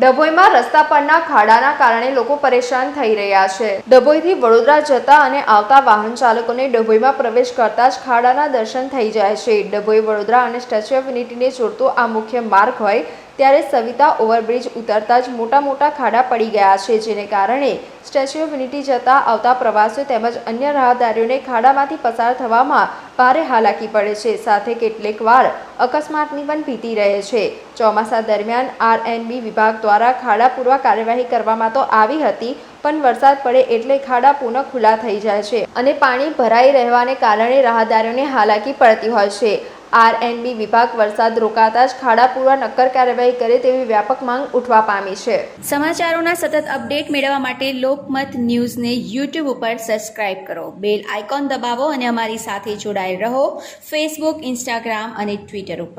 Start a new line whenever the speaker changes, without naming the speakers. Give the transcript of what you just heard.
ડભોઈમાં રસ્તા પરના ખાડાના કારણે લોકો પરેશાન થઈ રહ્યા છે. ડભોઈથી વડોદરા જતા અને આવતા વાહન ચાલકોને ડભોઈમાં પ્રવેશ કરતા જ ખાડાના દર્શન થઈ જાય છે. ડભોઈ, વડોદરા અને સ્ટેચ્યુ ઓફ યુનિટીને જોડતો આ મુખ્ય માર્ગ હોય ત્યારે સવિતા ઓવરબ્રિજ ઉતરતા જ મોટા મોટા ખાડા પડી ગયા છે, જેને કારણે સ્ટેચ્યુ ઓફ યુનિટી જતા આવતા પ્રવાસીઓ તેમજ અન્ય રાહદારીઓને ખાડામાંથી પસાર થવામાં ભારે હાલાકી પડે છે. સાથે કેટલીક વાર અકસ્માતની પણ ભીતિ રહે છે. ચોમાસા દરમિયાન આરએનબી વિભાગ દ્વારા ખાડા પૂરવા કાર્યવાહી કરવામાં તો આવી હતી, પણ વરસાદ પડે એટલે ખાડા પુનઃ ખુલ્લા થઈ જાય છે અને પાણી ભરાઈ રહેવાને કારણે રાહદારીઓને હાલાકી પડતી હોય છે. આરએનબી વિભાગ વરસાદ રોકાતા જ ખાડા પૂરવા નક્કર કાર્યવાહી કરે તેવી વ્યાપક માંગ ઉઠવા પામી છે.
સમાચારોના સતત અપડેટ મેળવવા માટે લોકમત ન્યૂઝને યુટ્યુબ ઉપર સબસ્ક્રાઇબ કરો. બેલ આઇકોન દબાવો અને અમારી સાથે જોડાયેલ રહો ફેસબુક, ઇન્સ્ટાગ્રામ અને ટ્વિટર ઉપર.